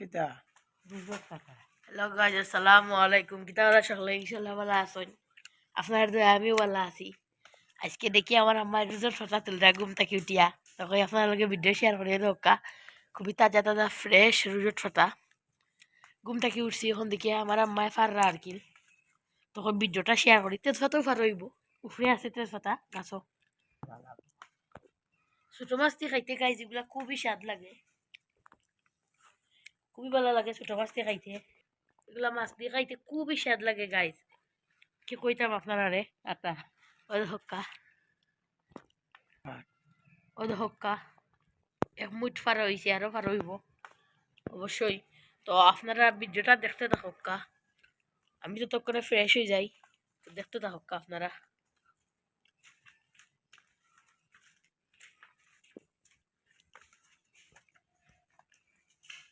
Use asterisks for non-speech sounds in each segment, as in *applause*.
কিতা? দুশো টাকা। হ্যালো গাইজ আসসালামু আলাইকুম। কিতা ওরা সকলে? ইনশাল্লাহ ভালো আছেন। আপনার দয়া আমিও ভালো আছি। আজকে দেখি আমার আম্মা দুজন ছটা তুলরা ঘুম থাকি উঠিয়া। তখন আপনার লগে ভিডিও শেয়ার করে দোকা খুবই তাজা তাজা ফ্রেশ রুজোর ছটা ঘুম থাকি উঠছি এখন দেখি আমার আম্মায় ফাররা আর কি তখন ভিডিওটা শেয়ার করি তেজপাতাও ফার হইব উফরে আছে তেজপাতা গাছও ছোটো মাছটি খাইতে গাই যেগুলা খুবই স্বাদ লাগে। খুবই ভালো লাগে ছোটো দিয়ে খাইতে। এগুলা মাছ দিয়ে খাইতে খুবই স্বাদ লাগে গাইজ কি কইতাম আপনারা রে আটা। ওই হক্কা। ওই হক্কা। এক মুঠ ফার হয়েছে আরও ফার হইব। অবশ্যই। তো আপনারা ভিডিওটা দেখতে থাকা আমি তো যতক্ষণে ফ্রেশ হয়ে যাই, দেখতে থাকা আপনারা।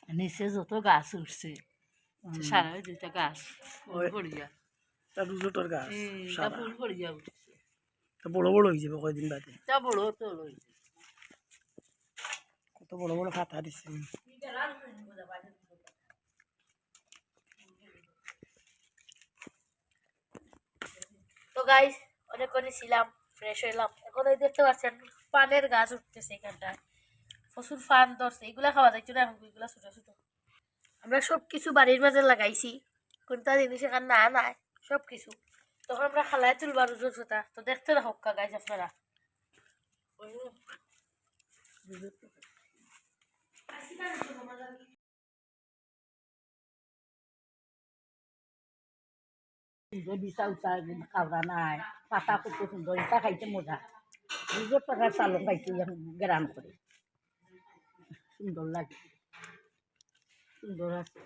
নিচে যত গাছ উঠছে সারা দুইটা গাছ ফুল পড়িয়া তা রুজোটর গাছ ফুল পড়িয়া উঠছে। তা বড় বড় হয়ে যাবে কয়দিন বাদে? তা বড় তো লইছে কত বড় বড় ফাতা দিছে। তো গাইস অনেকক্ষণই ছিলাম ফ্রেশ হইলাম। এখন এই দেখতে পাচ্ছেন পানের গাছ উঠতেছে এখানটায়। প্রচুর ফান ধরছে, এগুলা খাওয়া যাচ্ছে না এখন, এগুলা ছোটো ছোটো। আমরা সব কিছু বাড়ির মাঝে লাগাইছি, কোনটা জিনিস এখানে না, নাই সব কিছু তখন আমরা খালায় তুলবার রোজোর ছোটা। তো দেখতে না হক্কা গাইস আপনারা। নাই, পাতা কত সুন্দর এটা খাইতে মজা। দুশো টাকার চালন খাইতে গ্রাম করে। সুন্দর লাগে। সুন্দর আছে।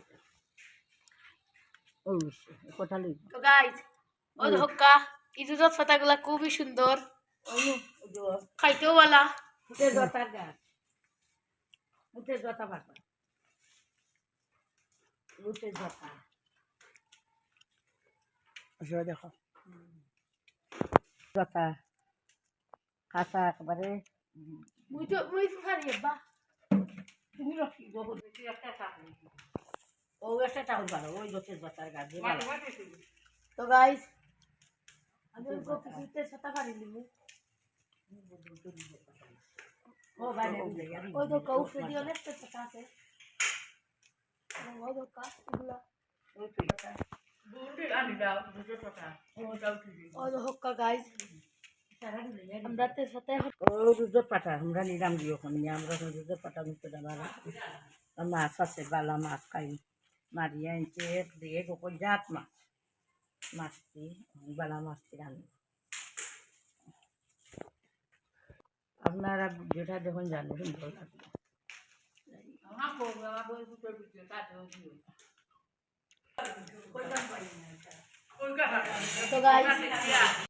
কথা লই। তো গাইস ওই হক্কা ইজুজত পাতাগুলা খুবই সুন্দর। খাইতেও গাছ জতা জতা দেখো। জতা কাঁচা একেবারে। মুই তো মুই বা তুমি রকি বহু বেশি একটা চাকরি ও একটা চাকরি ভালো ওই জোটের জতার গাছ দিয়ে ভালো তো গাইস আমি ওই কিছুতে ছাতা ফারি নিবো ও বাইরে উঠে যাবি। ওই তো কৌশল দিয়ে অনেক ছাতা আছে এবং ওই তো কাজ এগুলা ওই তো জতা। দুটো জতা। ওটাও ঠিক। ওই তো হক্কা গাইস সারা দিলে যাবি। আমরা তে সাথে ও রুজত পাটা আমরা নিরাম দিও ওখানে। আমরা রুজত পাটা মুখতে দেবার মাছ আছে বালা মাছ খাই। মারিয়া আনছে দিয়ে গোপন জাত মাছ। মাছটি বালা মাছটি রান্না? আপনারা যেটা যখন জানেন সুন্দর লাগবে। তো গাইস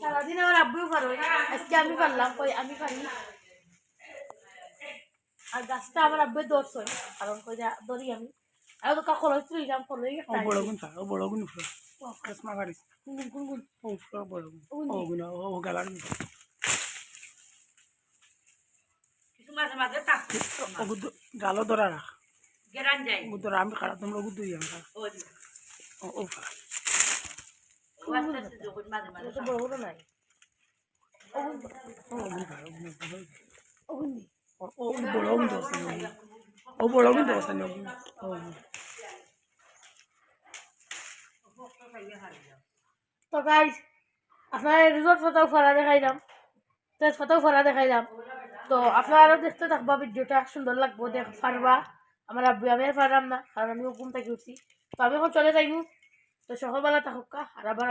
সারাদিন আমার আব্বুও পারো। আজকে আমি পারলাম কই আমি পারি আর গাছটা আমার আব্বুই দর্শন কারণ কই যা ধরি আমি। আর তো কাকল তুলিলাম কলই ও বড় গুণ ও বড় গুণ ফুল কাসমা গাড়ি কোন কোন কোন ও ফুল বড় গুণ ও গুণ ও গালার গুণ কিছু মাঝে মাঝে থাক গালো ধরা রাখ। গেরান যাই। ধরা আমি খারাপ তোমরা গুদ দিই আমরা ও বড় ও গুণ তো আপনার দেখতে থাকবা ভিডিওটা সুন্দর লাগবো। দেখ পারবা আমার আমি আর পারলাম না কারণ আমিও ঘুম থেকে উঠছি। তো আমি এখন চলে যাইমু। তো সকালবেলা থাকুকা আর আবার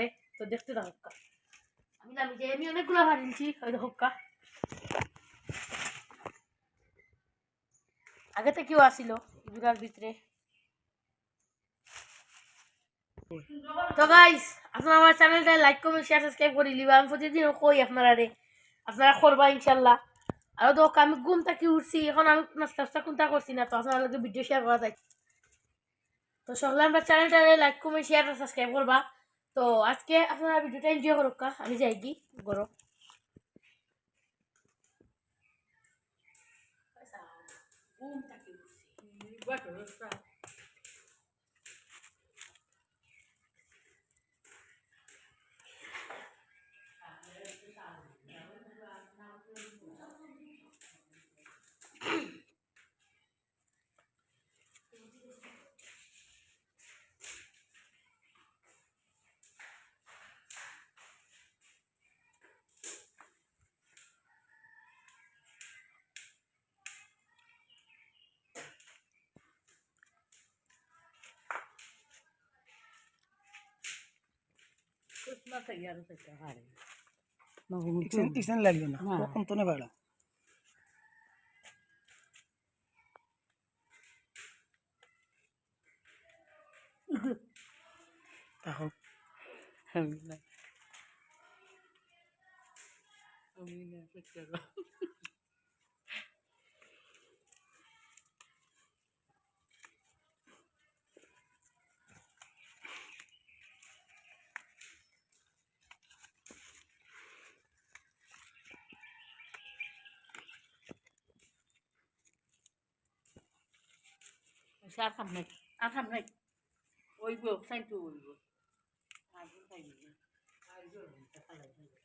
রে তো দেখতে আমি যে আমি অনেকগুলো আগে থেকেও আসিল এগুলার ভিতরে। তো গাইস আমার চ্যানেলটা লাইক কমেন্ট শেয়ার সাবস্ক্রাইব করে লিবা আমি প্রতিদিন কই আপনারা রে আপনারা করবা ইনশাল্লাহ। আর দোক আমি ঘুম থাকি উঠছি, এখন আমি নাস্তা টাস্তা কোনটা করছি না তো আপনাদেরকে ভিডিও শেয়ার করা যায়। তো সকলে আমরা চ্যানেলটা লাইক কমে শেয়ার আর সাবস্ক্রাইব করবা তো আজকে আপনারা ভিডিওটা এনজয় করুক আমি যাই কি করো बस यार सकता हारे ना वो इक्सन इक्सन लग गया ना। हाँ। वो कम तो नहीं पड़ा ताहो हमने हमने कुछ करो। Cagaron. ইকসেন ইকসেন লাগবে না না। কখন তো না ভাড়া তাহলে আর খাম নাই আর খাম নাই ওইব সাইটু ওইব আর খাইবি না আর খালাই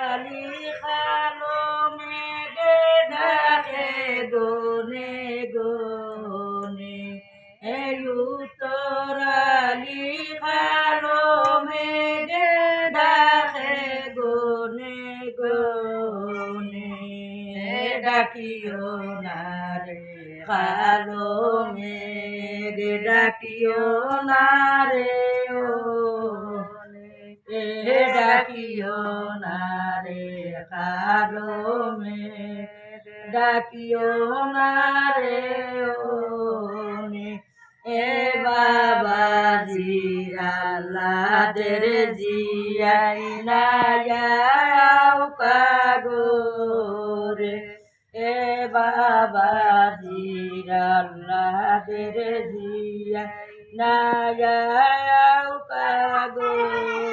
খালি খালো মেঘে ডাকে গনে গনে এয়ু তোরালি খালো মেঘে ডাকে গনে গনে ডাকিও না রে মেঘ ডাকিও না রে ও ডাকিও ডাকিও না রে এ বাবা জি আল্লাহ দের জিয়াই না কাগরে এ বাবা জি আল্লাহ দের জিয়াই না কাগরে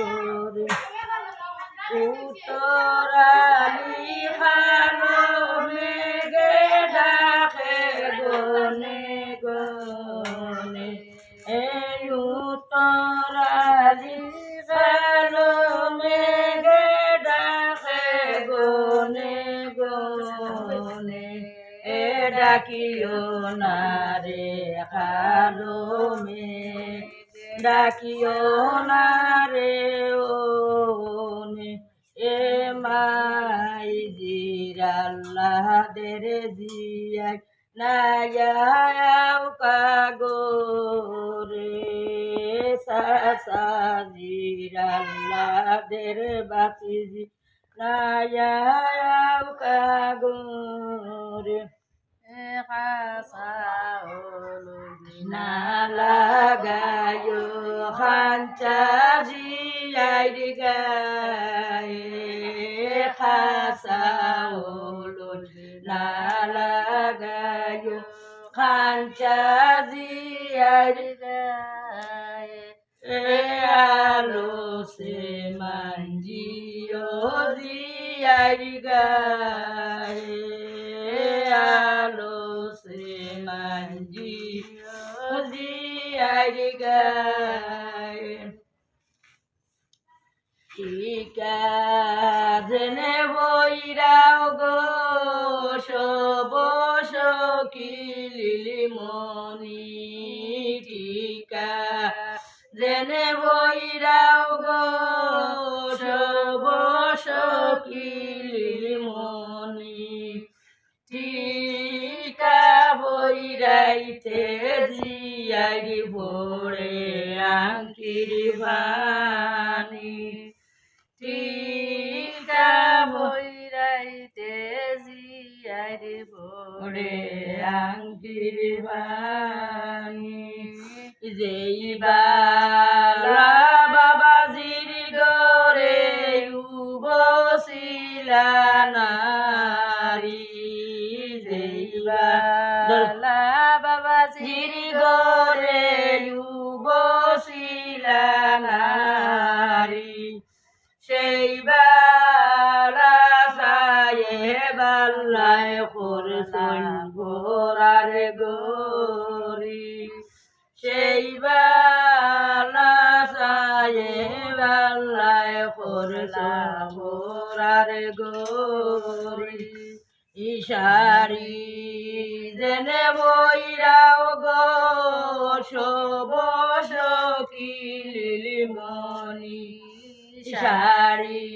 উত্তরালি হালো মেঘে গনে গনে এ ডাকিও না রে কালো মেঘ ডাকিও না রে ওনে জিরাল্লাহ দের জিয়াই নায়াও কাগরে সাসা জিরাল্লাহ দের বাতিজি। নায়াও কাগরে লাগায়ো খাঞ্চা জিয়াই গায়ে খাসা হলো না লাগায়ো খাঞ্চা জিয়াই গায়ে এ আলো সে মঞ্জিও জিয়াই গায়ে আলো সে মঞ্জিও জিয়াই গায়ে বইরাইতে জিয়ারি ভোরে আঙ্কির ভানি টিকা বইরাইতে জিয়ারি ভোরে আঙ্কির ভানি যেই জেনে বইরাও গো শোভ সকিলি মনি ইশারি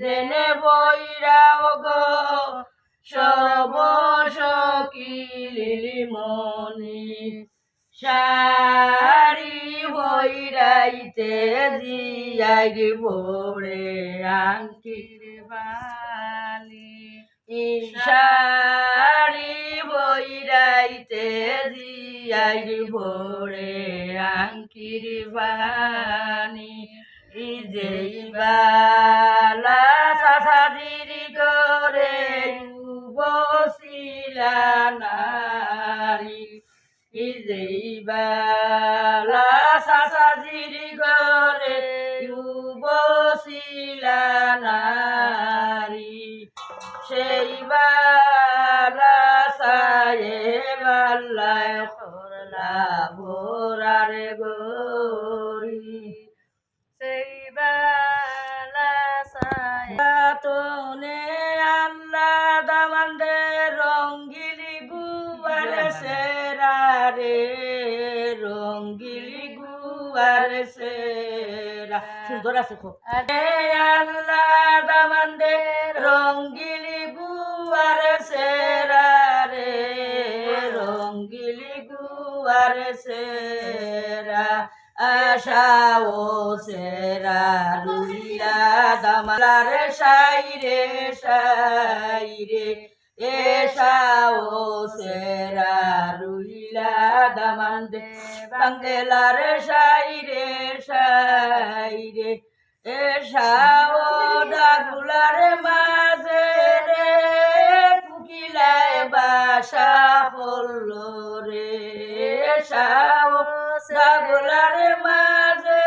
জেনে বইরাও গো শোভ সকিলি মনি সারি বইরাইতে দিয়াই ভোরে আঙ্কির বালি। ইশারি দিয়াই ভোরে আঙ্কির বানি ইজেই বালা সাসাদির করে বসিলা নারী। ইজেই বালা গুয়ার সেরা আশা ও সেরা রুইলা দামালার সাইরে সাইরে এসা ও সেরা রুইলা দামান্দে বাঙ্গেলার সাইরে সাইরে এসা ও ডাগুলার মাঝে রে, কুকিলায় বাসা হল রে। এসা ও মাঝে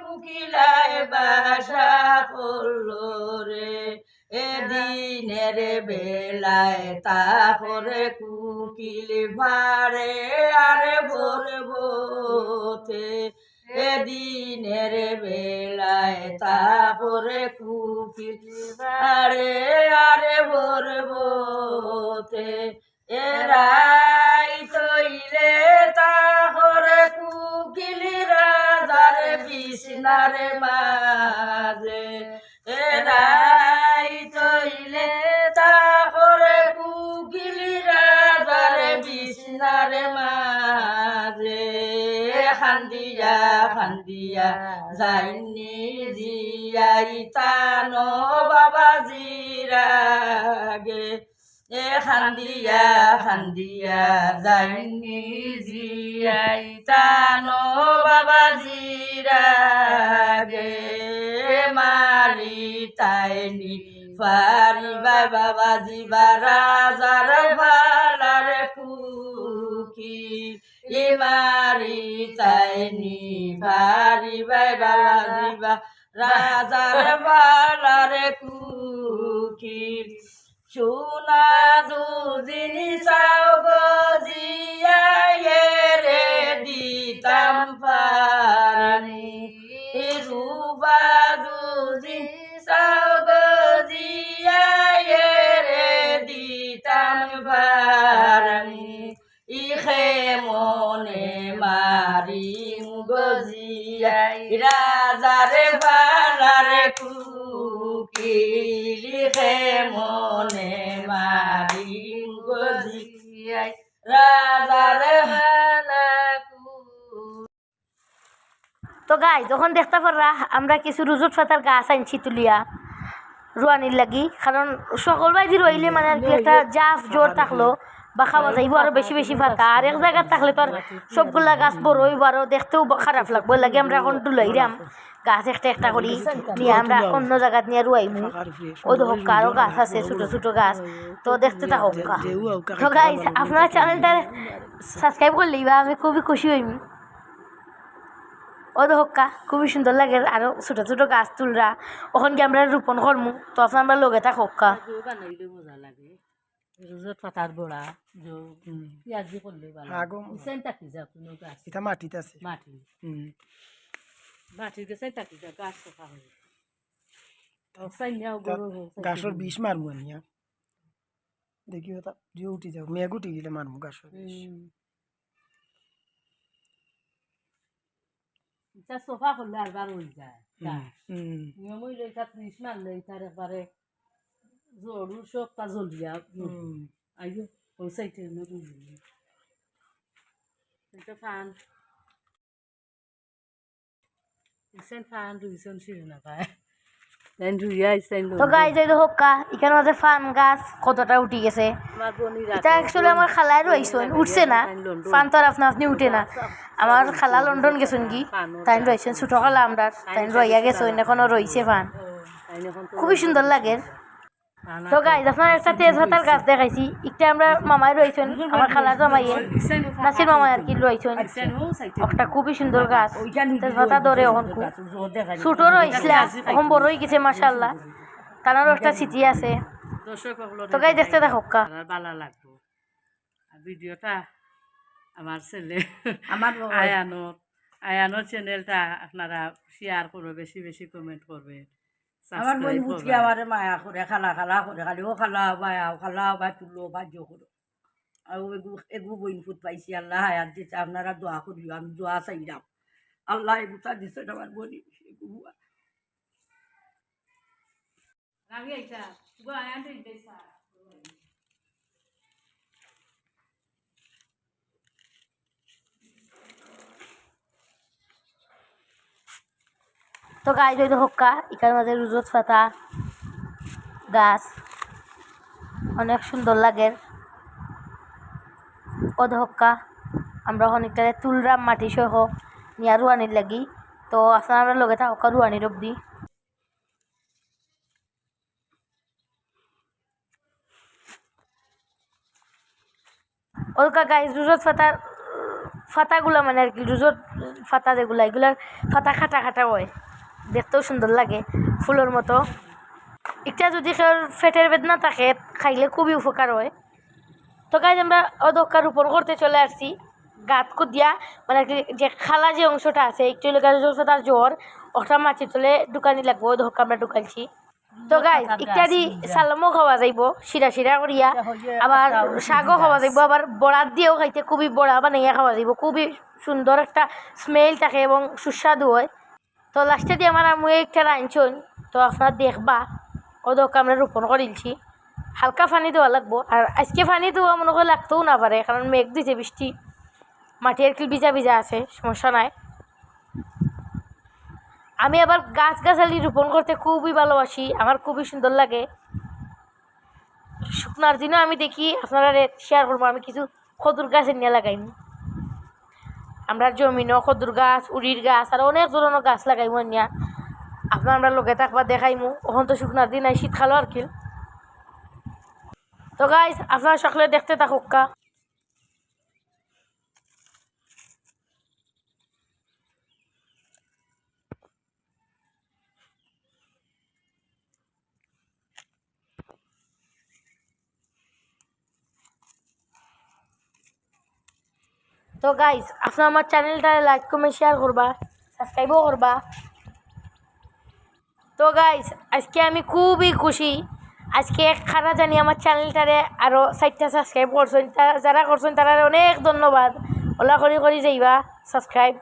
কুকিলায় বাসা হল রে এদিনের বেলায় তাহরে কুকিল ভারে আরে ভোর ভোতে। এদিনের বেলায় তাহরে কুকিল আরে আরে ভোর খান্দিয়া যাইনি জিয়াই তানো বাবা জিরাগে এ খান্দিয়া খান্দিয়া যাইনি জিয়াই তানো বাবা জিরাগে মারি তাইনি পারিবা বাবা জিবা রাজার ভালার ইমারি চাইনি ভারি বাবা জিবা রাজার বালার কুকি সোনা দুদিনি চাও গজিয়া রে দিতাম পারানি ইখে মনে মারি গজিয়াই রাজারে বালারে কুকিলি খে মনে মারি গজিয়াই রাজারে তো গাই যখন দেখতে পাররা আমরা কিছু রুজুট ফাতার গাছ আনছি তুলিয়া রুয়ানির লাগি। কারণ সকল বাইদি রইলে মানে আর কি একটা জাফ জোর থাকল। বা খাওয়া যাইব আরও বেশি বেশি ফাঁকা আর এক জায়গায় থাকলে তো আর সবগুলা গাছ বড় হইব আরও দেখতেও খারাপ লাগবে লাগে আমরা এখন তুলাইরাম গাছ একটা একটা করি নিয়ে, আমরা অন্য জায়গাত নিয়ে রুয়াইমু ও তো হোক আরও গাছ আছে, ছোট ছোট গাছ, তো দেখতে তা হোক তো গাইস আপনার চ্যানেলটা সাবস্ক্রাইব করলেই বা আমি খুবই খুশি হইমি ও তো হোক্কা খুবই সুন্দর লাগে আরও ছোট ছোট গাছ তুলরা ওখান গিয়ে আমরা রোপণ করমু তো আপনার আমরা লগে থাক হোক্কা পাতার বড়া পেঁয়াজি করলে ভালো আগো যা কোনো গাছ এটা মাটিতে আছে। মাটি। মাটির গাছে তাকি যা গাছ সফা হয়ে। গাছর বিষ মারমু আনিয়া দেখি ওটা যে উঠি যাও মেঘ উঠি গেলে মারমু গাছর বিষ। সোফা করলে আর বার হয়ে যায়। নিয়ম হইলে এটা মারলে একবারে জড়ু সব তা আইও ওই এটা ফান। ইসেন ফান দুইজন ছিল না পায় দেন ধুইয়া ইসেন তো গাই যাই হোক্কা এখানে মাঝে ফান গাছ কতটা উঠি গেছে এটা অ্যাকচুয়ালি আমার খালায় রয়েছেন উঠছে না ফান তো আর আপনা আপনি উঠে না। আমার খালা লন্ডন গেছেন কি? তাই রয়েছেন ছোট খালা আমরা তাই রইয়া গেছেন এখনও রয়েছে ফান। খুবই সুন্দর লাগে। তো গাইজ আপনার একটা তেজপাতার গাছ দেখাইছি। একটা আমরা মামাই রয়েছেন আমার *laughs* খালা জামাইয়ে নাসির মামাই আর কি রয়েছেন। একটা খুবই সুন্দর গাছ। তেজপাতা ধরে এখন খুব ছোট রয়েছিল এখন বড় হয়ে গেছে মাসাল্লাহ তারারও একটা স্মৃতি আছে। তো গাই দেখতে দেখো কা। ভালো লাগবো। ভিডিওটা আমার ছেলে আমার আয়ানোর। আয়ানোর চ্যানেলটা আপনারা শেয়ার করবে বেশি বেশি কমেন্ট করবে। আমার মুচকি করবেন। আমার মায়া করে খালা খালা করে খালি ও খালা বায়াও খালা বা তুলো বাহ্য করো। আর এগু এগু বইন ফুট পাইছি আল্লাহ হায়াত দিচ্ছে আপনারা দোয়া করিও আমি দোয়া চাইলাম। আল্লাহ এগুতা দিচ্ছে আমার বনি এগু রাগি আইতা গো আয়া দিন তো গাই দই হক্কা, এখানে মাঝে রুজত পাতা গাছ, অনেক সুন্দর লাগে। ওদ হক্কা, আমরা অনেকটা তুলরাম মাটি সহ নিয়া রুয়ানির লাগি। তো আপনারা লগে থাকা রুয়ানির অব্দি ওলকা গাইজ রুজত ফাতার ফাতাগুলো মানে আর কি রুজত ফাতা যেগুলো, এগুলার ফাতা খাটা খাটা হয়। দেখতেও সুন্দর লাগে ফুলের মতো। এটা যদি ফেটের বেদনা থাকে খাইলে খুবই উপকার হয়। তো গাইজ আমরা অদক্ষার উপর করতে চলে আসছি। গাত দিয়া মানে যে খালা যে অংশটা আছে একটু গাছ তার জ্বর ওটা মাটির তলে দোকানি লাগবো ধক্কা আমরা ঢুকাইছি। তো গাইজ ইত্যাদি সালামও খাওয়া যাইব শিরা শিরা করিয়া। আবার শাকও খাওয়া যাইব আবার বড়াত দিয়েও খাইতে খুবই বড়া বানাইয়া খাওয়া যাইব খুবই সুন্দর একটা স্মেল থাকে এবং সুস্বাদু হয়। তো লাস্টে দিয়ে আমার আমি একটা রাঁধছন তো আপনারা দেখবা ওদক আমরা রোপণ করিলছি। হালকা পানি দেওয়া লাগবো, আর আজকে পানি দেওয়া মনে করে লাগতেও না পারে, কারণ মেঘ দিছে, বৃষ্টি। মাটি আর কি ভিজা ভিজা আছে, সমস্যা নাই। আমি আবার গাছ গাছালি রোপণ করতে খুবই ভালোবাসি, আমার খুবই সুন্দর লাগে। শুকনার দিনও আমি দেখি, আপনারা শেয়ার করব, আমি কিছু খদুর গাছের নিয়ে লাগাইনি। আমরা জমিনও খদুর গাছ উড়ির গাছ, আর অনেক ধরনের গাছ লাগাইমু নিয়া আপনার আমরা লোকে থাকবা দেখাইমু। ওখান তো শুকনার দিন আই শীতকালও আর কি। তো গাইজ আপনারা সকলে দেখতে থাকুক তো গাইজ আপনার আমার চ্যানেলটা লাইক কমেন্ট শেয়ার করবা সাবস্ক্রাইবও করবা। তো গাইজ আজকে আমি খুবই খুশি। আজকে এক খারা জানি আমার চ্যানেলটারে আরও সাইটটা সাবস্ক্রাইব করছেন যারা করছেন তারা অনেক ধন্যবাদ। ওলা করি করি যাইবা সাবস্ক্রাইব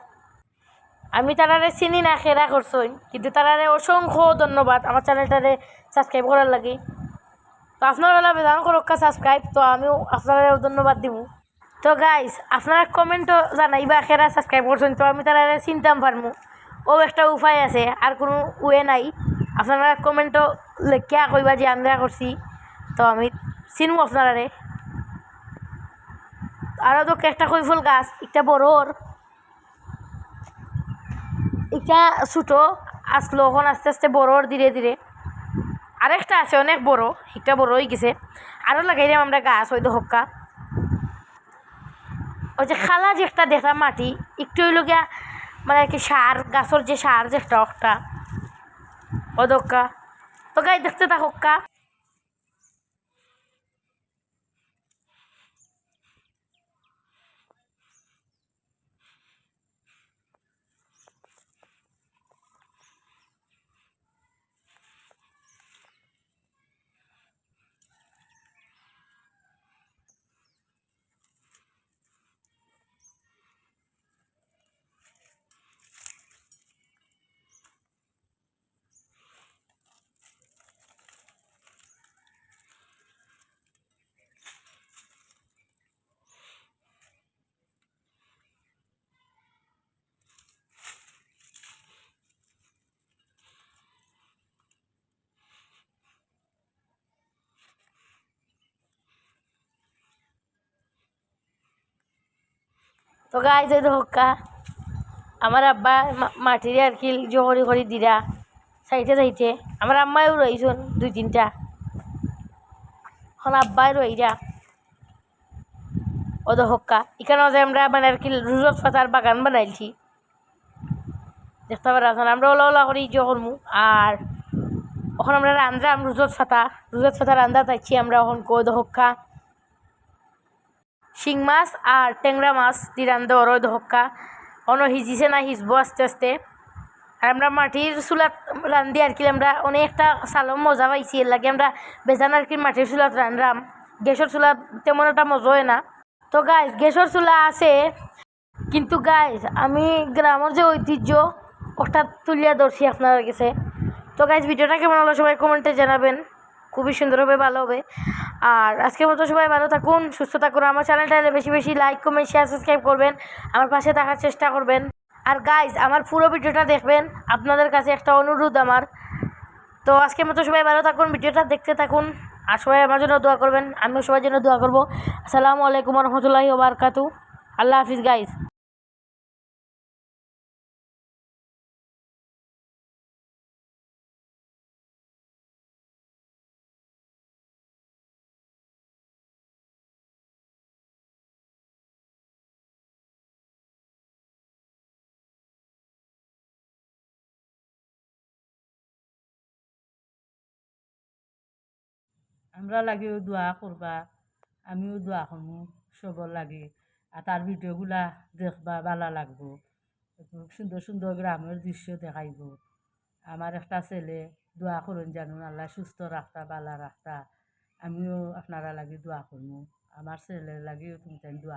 আমি তারারে চিনি না খেরা করছেন, কিন্তু তারারে অসংখ্য ধন্যবাদ আমার চ্যানেলটারে সাবস্ক্রাইব করার লাগে। তো আপনারা বেদান করক্কা সাবস্ক্রাইব তো আমিও আপনারাও ধন্যবাদ দিব তো গাইস আপনারা কমেন্টও জানাইবা খেরা সাবস্ক্রাইব করছেন, তো আমি তারা চিনতাম পারমু ও একটা উপায় আছে, আর কোনো ওয়ে নাই। আপনারা কমেন্টও লেখিয়া কইবা যে আমরা করছি, তো আমি চিনবো আপনারারে। আরও তো একটা কৈফল গাছ, একটা বড়োর। এটা ছোটো আসলো এখন আস্তে আস্তে বড়োর ধীরে ধীরে। আরেকটা আছে, অনেক বড়, একটা বড় হয়ে গেছে আরও লাগাইলাম আমরা গাছ হয়তো হক্কা। ওই যে খালা যে একটা দেখলাম মাটি, একটু হইল গিয়া মানে কি সার, গাছর যে সার যে একটা একটা অদক্কা। তো গাই দেখতে থাকা তো গাই যাই হক্কা আমার আব্বা মাটিরে আর কি জহরি করে দিরা। সাইটে সাইটে। আমার আম্মাও রইছন, দুই, তিনটা। এখন আব্বাই রইরা। ও তো হক্কা এখানে যে আমরা মানে আর কি রুজত পাতার বাগান বানাইছি। দেখতে পারা আমরা ওলা ওলা করি ইয়ে করমু। আর ওখানে আমরা রান্ধাম রুজত ফাতা রুজত ফাতা রান্ধা চাইছি আমরা ওখান কো হক্কা শিং মাছ আর ট্যাংরা মাছ দিয়ে রান্ধে ওর হক্কা। অন হিজিছে না হিজবো আস্তে আস্তে। আর আমরা মাটির চুলাত রান্ধি আর কি আমরা অনেকটা সালম মজা পাইছি। এর লাগে আমরা বেজান আর কি মাটির চুলাত রান্ধাম গ্যাসের চুলা তেমন একটা মজা হয় না। তো গাইজ গ্যাসের চুলা আছে। কিন্তু গাইজ আমি গ্রামের যে ঐতিহ্য ওটা তুলিয়া ধরছি আপনার কাছে তো গাইজ ভিডিওটা কেমন হলো সবাই কমেন্টে জানাবেন। খুবই সুন্দর হবে ভালো হবে। আর আজকের মতো সবাই ভালো থাকুন, সুস্থ থাকুন। আমার চ্যানেলটা বেশি বেশি লাইক কমেন্ট শেয়ার সাবস্ক্রাইব করবেন। আমার পাশে থাকার চেষ্টা করবেন। আর গাইজ আমার পুরো ভিডিওটা দেখবেন। আপনাদের কাছে একটা অনুরোধ আমার। তো আজকের মতো সবাই ভালো থাকুন, ভিডিওটা দেখতে থাকুন। আর সবাই আমার জন্য দোয়া করবেন। আমিও সবার জন্য দোয়া করব। আসসালামু আলাইকুম রহমতুল্লাহি ওবরকাতু আল্লাহ হাফিজ গাইজ আমরা লাগেও দোয়া করবা, আমিও দোয়া করমু সবর লাগে। আর তার ভিডিওগুলা দেখবা, ভালো লাগবো। সুন্দর সুন্দর গ্রামের দৃশ্য দেখাইব। আমার একটা ছেলে দোয়া করুন জানুন আল্লাহ সুস্থ রাখতা বালা রাখতা আমিও আপনারা লাগি দোয়া করব আমার ছেলের লাগেও তুমি দোয়া